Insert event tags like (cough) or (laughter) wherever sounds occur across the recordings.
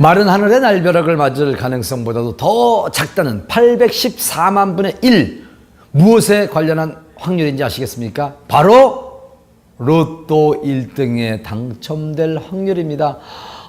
마른 하늘의 날벼락을 맞을 가능성보다도 더 작다는 814만 분의 1 무엇에 관련한 확률인지 아시겠습니까? 바로 로또 1등에 당첨될 확률입니다.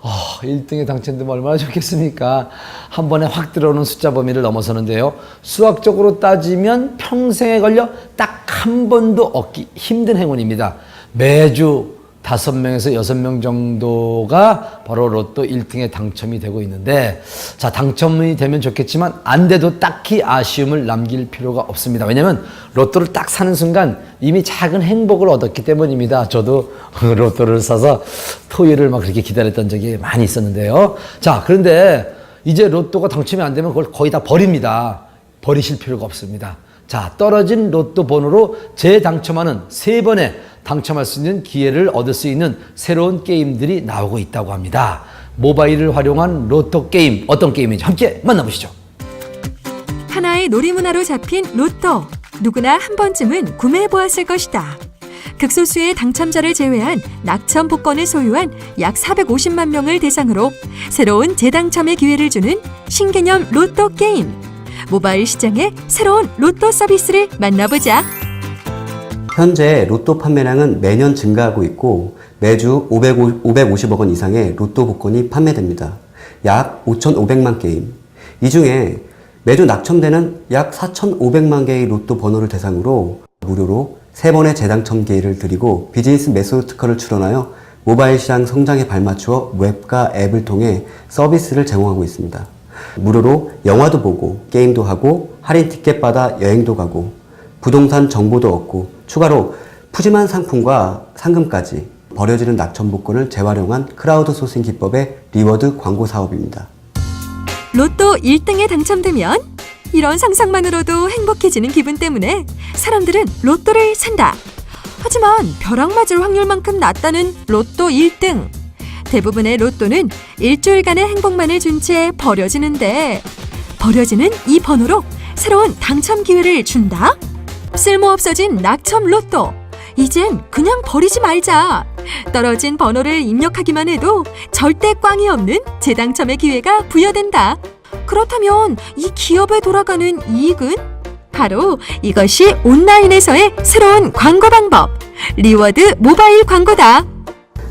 아, 1등에 당첨되면 얼마나 좋겠습니까? 한 번에 확 들어오는 숫자 범위를 넘어서는데요. 수학적으로 따지면 평생에 걸려 딱 한 번도 얻기 힘든 행운입니다. 매주 다섯 명에서 여섯 명 정도가 바로 로또 1등에 당첨이 되고 있는데 자 당첨이 되면 좋겠지만 안 돼도 딱히 아쉬움을 남길 필요가 없습니다. 왜냐하면 로또를 딱 사는 순간 이미 작은 행복을 얻었기 때문입니다. 저도 (laughs) 로또를 사서 토요일을 막 그렇게 기다렸던 적이 많이 있었는데요. 자 그런데 이제 로또가 당첨이 안 되면 그걸 거의 다 버립니다. 버리실 필요가 없습니다. 자, 떨어진 로또 번호로 재당첨하는 세 번에 당첨할 수 있는 기회를 얻을 수 있는 새로운 게임들이 나오고 있다고 합니다. 모바일을 활용한 로또 게임, 어떤 게임인지 함께 만나보시죠. 하나의 놀이문화로 잡힌 로또. 누구나 한 번쯤은 구매해 보았을 것이다. 극소수의 당첨자를 제외한 낙첨 복권을 소유한 약 450만 명을 대상으로 새로운 재당첨의 기회를 주는 신개념 로또 게임. 모바일 시장의 새로운 로또 서비스를 만나보자. 현재 로또 판매량은 매년 증가하고 있고 매주 550, 550억 원 이상의 로또 복권이 판매됩니다. 약 5,500만 게임. 이 중에 매주 낙첨되는 약 4,500만 개의 로또 번호를 대상으로 무료로 3번의 재당첨 기회를 드리고 비즈니스 메소드 특허를 출원하여 모바일 시장 성장에 발맞추어 웹과 앱을 통해 서비스를 제공하고 있습니다. 무료로 영화도 보고 게임도 하고 할인 티켓 받아 여행도 가고 부동산 정보도 얻고 추가로 푸짐한 상품과 상금까지 버려지는 낙첨 복권을 재활용한 크라우드 소싱 기법의 리워드 광고 사업입니다. 로또 1등에 당첨되면 이런 상상만으로도 행복해지는 기분 때문에 사람들은 로또를 산다. 하지만 벼락 맞을 확률만큼 낮다는 로또 1등. 대부분의 로또는 일주일간의 행복만을 준 채 버려지는데 버려지는 이 번호로 새로운 당첨 기회를 준다? 쓸모없어진 낙첨 로또. 이젠 그냥 버리지 말자. 떨어진 번호를 입력하기만 해도 절대 꽝이 없는 재당첨의 기회가 부여된다. 그렇다면 이 기업에 돌아가는 이익은? 바로 이것이 온라인에서의 새로운 광고 방법. 리워드 모바일 광고다.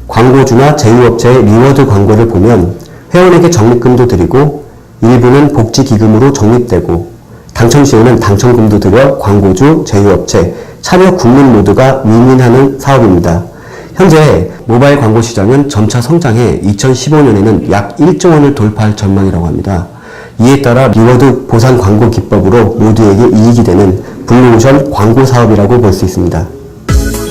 광고주나 제휴업체의 리워드 광고를 보면 회원에게 적립금도 드리고 일부는 복지기금으로 적립되고 당첨 시에는 당첨금도 들여 광고주, 제휴업체, 참여 국민 모두가 윈윈하는 사업입니다. 현재 모바일 광고 시장은 점차 성장해 2015년에는 약 1조 원을 돌파할 전망이라고 합니다. 이에 따라 리워드 보상 광고 기법으로 모두에게 이익이 되는 블루오션 광고 사업이라고 볼 수 있습니다.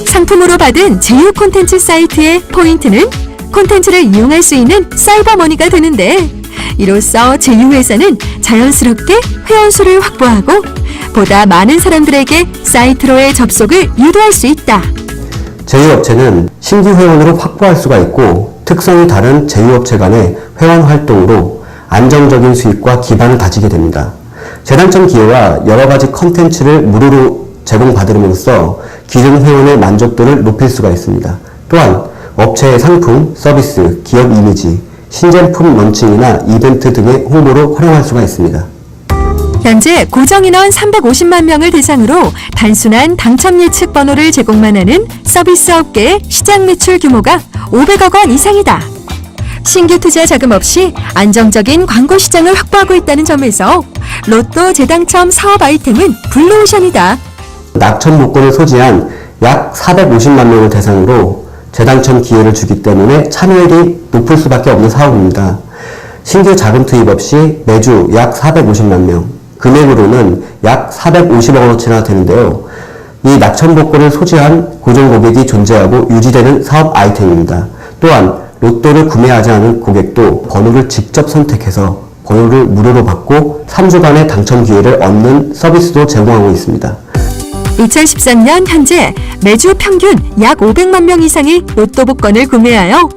상품으로 받은 제휴 콘텐츠 사이트의 포인트는 콘텐츠를 이용할 수 있는 사이버머니가 되는데 이로써 제휴회사는 자연스럽게 회원수를 확보하고 보다 많은 사람들에게 사이트로의 접속을 유도할 수 있다. 제휴업체는 신규 회원으로 확보할 수가 있고 특성이 다른 제휴업체 간의 회원 활동으로 안정적인 수익과 기반을 다지게 됩니다. 재당첨 기회와 여러 가지 컨텐츠를 무료로 제공받으면서 기존 회원의 만족도를 높일 수가 있습니다. 또한 업체의 상품, 서비스, 기업 이미지, 신제품 런칭이나 이벤트 등의 홍보로 활용할 수가 있습니다. 현재 고정 인원 350만 명을 대상으로 단순한 당첨 예측 번호를 제공만 하는 서비스 업계의 시장 매출 규모가 500억 원 이상이다. 신규 투자 자금 없이 안정적인 광고 시장을 확보하고 있다는 점에서 로또 재당첨 사업 아이템은 블루오션이다. 낙첨 복권을 소지한 약 450만 명을 대상으로 재당첨 기회를 주기 때문에 참여율이 높을 수밖에 없는 사업입니다. 신규 자금 투입 없이 매주 약 450만 명, 금액으로는 약 450억 원어치나 되는데요. 이 낙첨 복권을 소지한 고정 고객이 존재하고 유지되는 사업 아이템입니다. 또한 로또를 구매하지 않은 고객도 번호를 직접 선택해서 번호를 무료로 받고 3주간의 당첨 기회를 얻는 서비스도 제공하고 있습니다. 2013년 현재 매주 평균 약 500만 명 이상이 로또 복권을 구매하여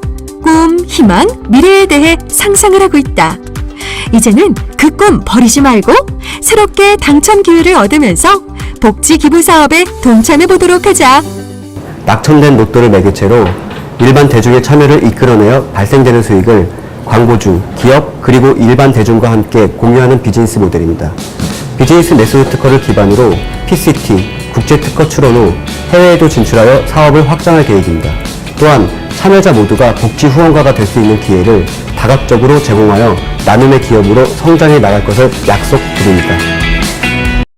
꿈, 희망, 미래에 대해 상상을 하고 있다. 이제는 그 꿈 버리지 말고 새롭게 당첨 기회를 얻으면서 복지 기부 사업에 동참해 보도록 하자. 낙첨된 로또를 매개체로 일반 대중의 참여를 이끌어내어 발생되는 수익을 광고주, 기업, 그리고 일반 대중과 함께 공유하는 비즈니스 모델입니다. 비즈니스 네트워크 특허를 기반으로 PCT, 국제 특허 출원 후 해외에도 진출하여 사업을 확장할 계획입니다. 또한 참여자 모두가 복지 후원가가 될 수 있는 기회를 다각적으로 제공하여 나눔의 기업으로 성장해 나갈 것을 약속드립니다.